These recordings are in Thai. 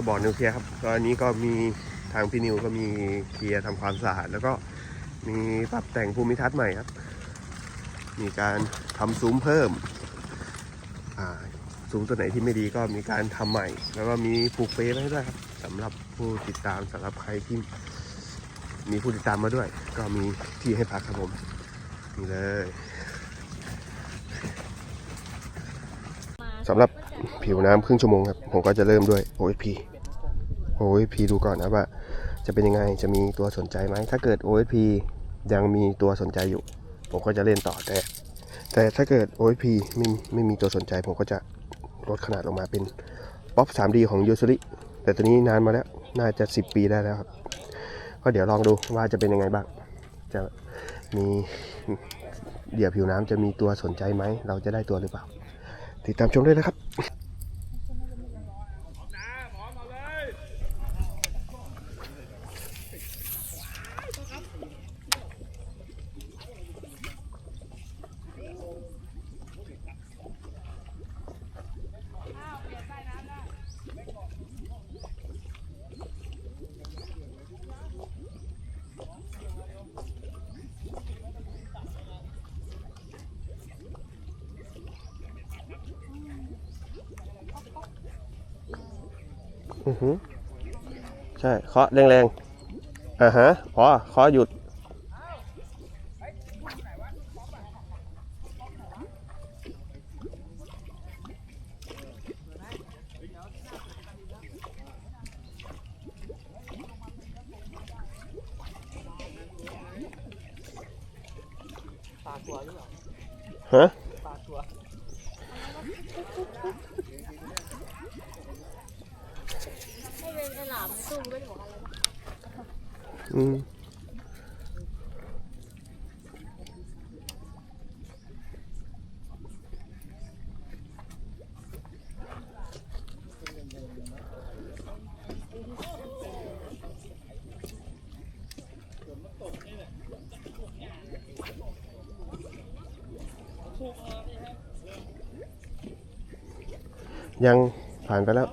ระบ่อนิวเคลียร์ครับก็อันนี้ก็มีทางพี่นิวก็มีเคลียร์ทำความสะอาดแล้วก็มีปรับแต่งภูมิทัศน์ใหม่ครับ มีการทำซุ้มเพิ่มซุ้มตัวไหนที่ไม่ดีก็มีการทำใหม่ แล้วก็มีผูกเปรย์ไว้ให้ด้วยครับสำหรับผู้ติดตามสำหรับใครที่มีผู้ติดตามมาด้วย ก็มีที่ให้พักครับผมนี่เลยสำหรับ ผิวน้ำครึ่งชั่วโมงครับ ผมก็จะเริ่มด้วย OSP OSP ดูก่อนนะว่า จะเป็นยังไงจะมีตัวสนใจไหม ถ้าเกิด OSP ยังมีตัวสนใจอยู่ ผมก็จะเล่นต่อแต่ แต่ถ้าเกิด OSP ไม่ไม่มีตัวสนใจ ผมก็จะลดขนาดลงมาเป็นป๊อป 3D ของยูซุริแต่ตัวนี้นานมาแล้ว น่าจะ 10 ปีได้แล้วครับ ก็เดี๋ยวลองดูว่าจะเป็นยังไงบ้าง จะมีเดี๋ยวผิวน้ำจะมีตัวสนใจไหม เราจะได้ตัวหรือเปล่า ติดตามชมด้วยนะครับ อือหือใช่เคาะแรงๆอ่าฮะพอเคาะหยุด ฮะ ปลาตัว ให้ามสู้ไม่ถูกอะไรอืมยังผ่านไปแล้ว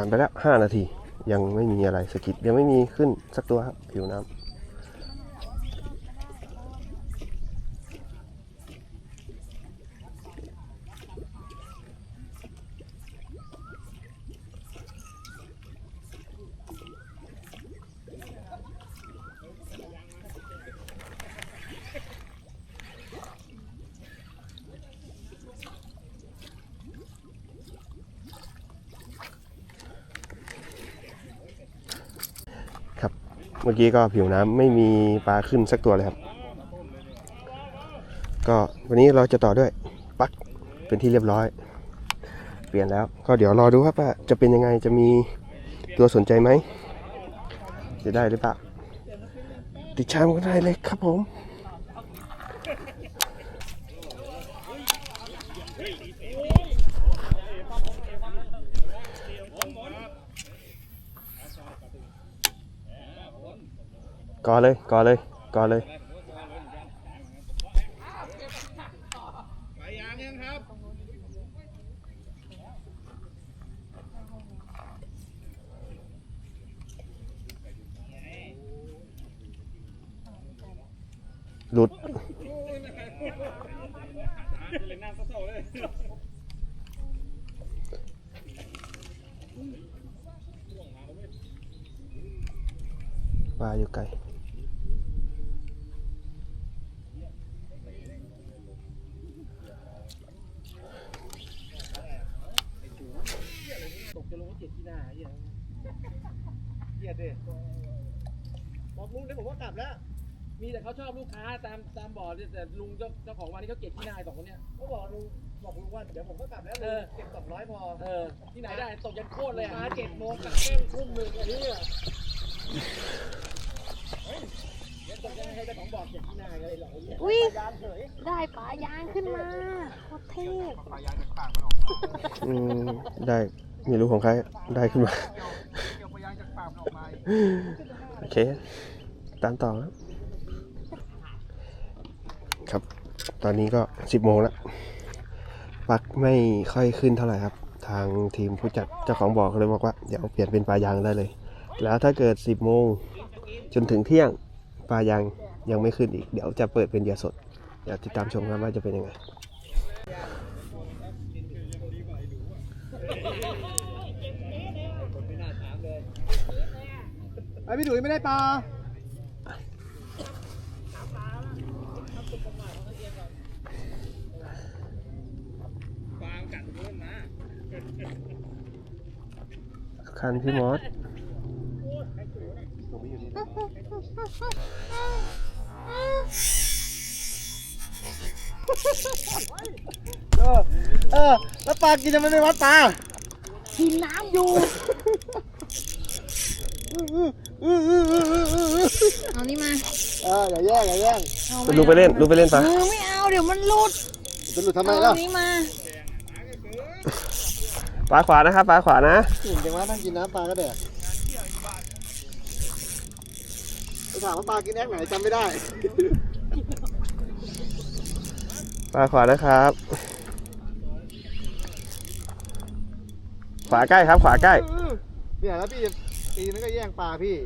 ผ่านไปแล้วห้านาที ยังไม่มีอะไรสะกิดยังไม่มีขึ้นสักตัวครับผิวน้ำ เมื่อกี้ก็ผิวน้ำไม่มีปลาขึ้นสักตัวเลยครับ ก็วันนี้เราจะต่อด้วยปั๊กเป็นที่เรียบร้อย เปลี่ยนแล้วก็เดี๋ยวรอดูครับว่าจะเป็นยังไงจะมีตัวสนใจไหมจะได้หรือเปล่าติดชามก็ได้เลยครับผม ก่อเลยก่อเลยก่อเลยไปยางยังครับหลุดเลยนั่งเศร้าเลยปลาอยู่ไกล ตกจะลงว่าเจ็ดที่หน้าเหี้ย เหี้ยดิบอกลุงเดี๋ยวผมว่ากลับแล้ว มีแต่เขาชอบลูกค้าตามตามบ่อเนี่ยแต่ลุงเจ้าเจ้าของวันนี้เขาเก็บที่นายสองคนเนี้ย ก็บอกลุงบอกลุงว่าเดี๋ยวผมก็กลับแล้วลุงเก็บสองร้อยพอเออ ที่ไหนได้ตกยันโคตรเลยมาเจ็ดโมงกลับแม่งทุ่มหนึ่งไอ้เหี้ยเฮ้ยเดี๋ยวตกยังให้เจ้าของบ่อเก็บที่นายเลยเหรอไอ้เหี้ยอุ้ยยานเฉยได้ปลายางขึ้นมาโคตรเท่อืมได้ไม่รู้ของใครได้ขึ้นมา โอเค ตามต่อครับครับ ตอนนี้ก็สิบโมงแล้วปักไม่ค่อยขึ้นเท่าไหร่ครับ ทางทีมผู้จัดเจ้าของบอกเลยบอกว่าเดี๋ยวเปลี่ยนเป็นปลายางได้เลย แล้วถ้าเกิด10โมงจนถึงเที่ยงปลายางยังไม่ขึ้นอีก เดี๋ยวจะเปิดเป็นเหยื่อสด เดี๋ยวติดตามชมกันว่าจะเป็นยังไง ไอพี่ดุยไม่ได้ปลาคันพี่มอสเออเออแล้วปลากินทำไมไม่วัดปลากินน้ำอยู่ เอานี่มาเอออย่าแย่งอย่าแย่งเอาลูกไปเล่นลูกไปเล่นปะเออไม่เอาเดี๋ยวมันหลุดจะหลุดทำไมเอาล่ะอันนี้มา ปลาขวานะครับปลาขวานะเก่งจังวะนั่งกินน้ำปลาก็แดกไปถามว่าปลากินแอกไหนจำไม่ได้ ปลาขวานะครับ ขวาใกล้ครับ ขวาใกล้เนี่ยแล้วพี่จะ ตีนั่นก็แย่งปลาพี่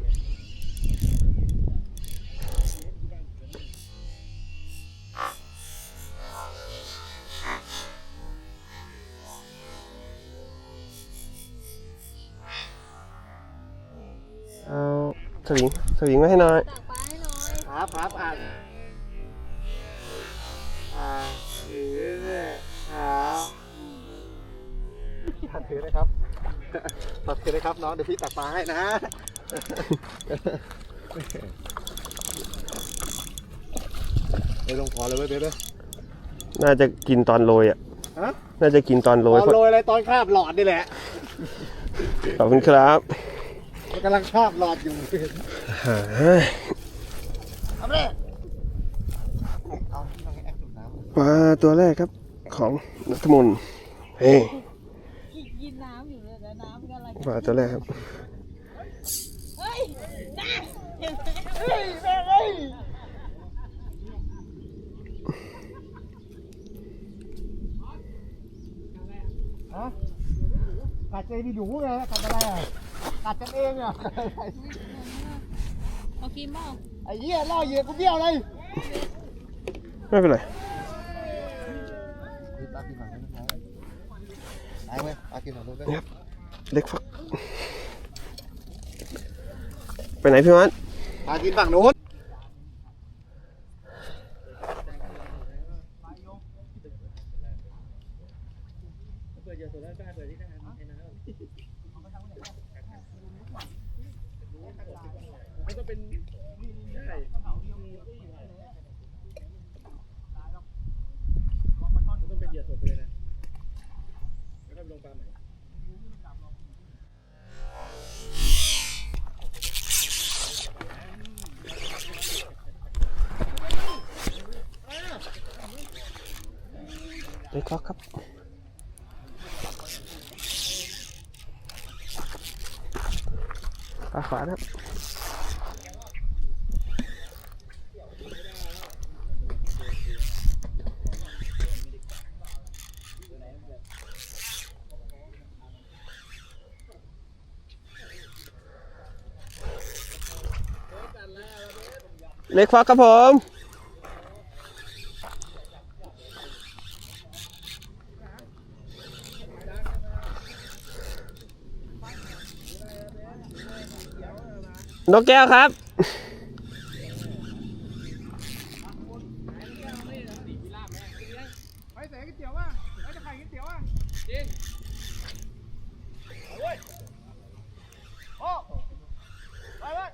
เอาสวิงสวิงมาให้หน่อย ตักปลาให้หน่อยครับครับอ่านอ่าถือครับตัดถือนะครับ ตัดถือนะครับน้องเดี๋ยวพี่ตักปลาให้นะไปลงคอเลยเว้ยเบ๊ะ น่าจะกินตอนโรยอะ ฮะ น่าจะกินตอนโรตยอนโรยอะไรตอนคาบหลอดนี่แหละขอบคุณครับมันกำลังคาบหลอดอยู่หาเอาไปเลยเอาที่มันแอคสูบน้ำ ปลาตัวแรกครับ ของนัทมนต์เฮ้ย กินน้ำอยู่เลยนะน้ำก็อะไร ปลาตัวแรกครับเฮ้ยน้าเห็นไหมเฮ้ยแม่งเอ้ยฮะกัดใจพี่ดูไงกัดอะไรอะกัดกันเองอะเอากินบ้างไอ้เหี้ยล่อเหยื่อกูเบี้ยวเลยไม่เป็นไรปลากินฝั่งนู้นไหนเว้ยปลากินฝั่งนู้นด้วยเล็กฟัก ไปไหนพี่มันปลากินฝั่งนู้น เล็กฟักครับปลาขวานครับเล็กฟักครับผม นกแก้วครับ ไปใส่ก๋วยเตี๋ยวว่ะไปจะไข่ก๋วยเตี๋ยวว่ะจริง โอ้ไปเลย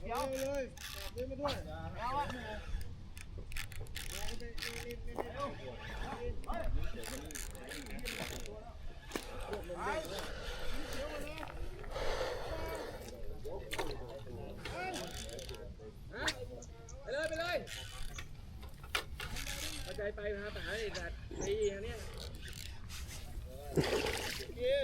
เดี๋ยวเลยซื้อมาด้วยเอาวะ ไปเลยไปเลยเอาใจไปพาป่าไอ้สัตว์ไอ้อันเนี้ย เอ้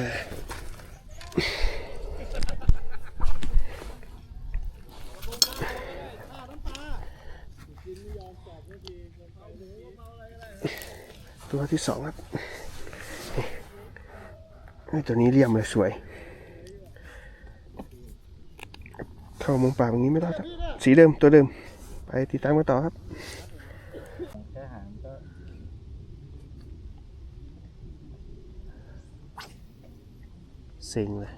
ย ตัวที่สองครับนี่ตัวนี้เลี่ยมเลยสวย เข้ามุมปากอย่างนี้ไม่รอดครับ สีเดิมตัวเดิม ไปติดตามกันต่อครับแค่หางก็เซ็งเลย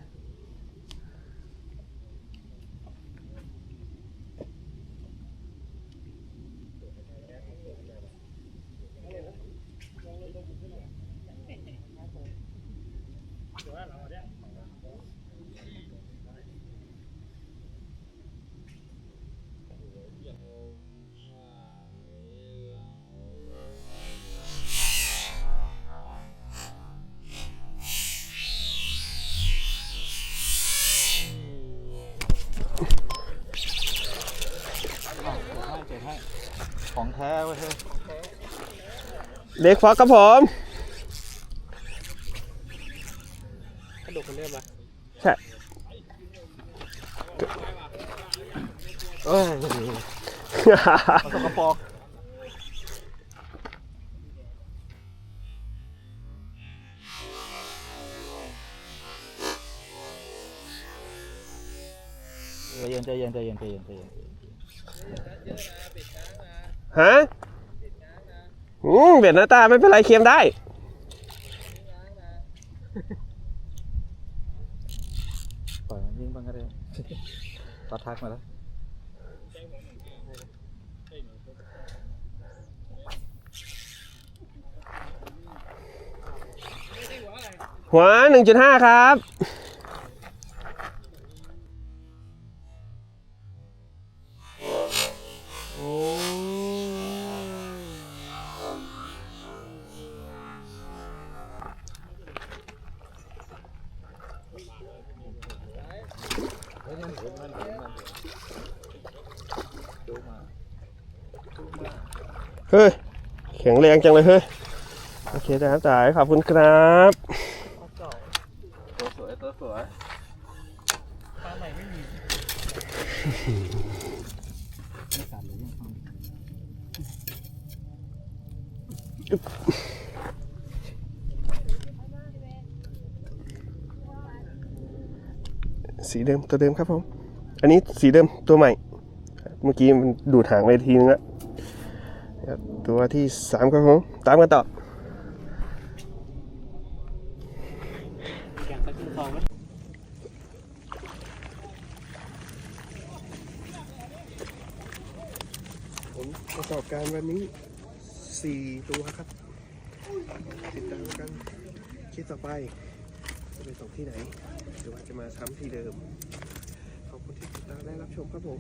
ของแท้เว้ยเฮ้ยเล็กฟอกครับผมกระดูกคนเริ่มมาใช่เอ้ยมันสกปรกใจเย็นใจเย็นใจเย็นใจเย็นใจเย็น ฮะอืมเบ็ดหน้าตาไม่เป็นไรเค็มได้ ปล่อยมันวิ่งบ้างก็ได้ปัดทักมาแล้วหัวหนึ่งจุดห้าครับ เฮ้ย แข็งแรงจังเลยเฮ้ย โอเคนะครับจ่ายขอบคุณครับตัวสวยตัวสวยสีเดิมตัวเดิมครับผม อันนี้สีเดิมตัวใหม่ เมื่อกี้มันดูดหางไปทีนึงแล้วตัวที่สามครับผมตามกันต่อแข่งตะกี้ทองไหมผมประกอบการวันนี้สี่ตัวครับ ติดตามกันคลิปต่อไปจะไปส่งที่ไหนหรือว่าจะมาซ้ำที่เดิม ได้รับชมครับผม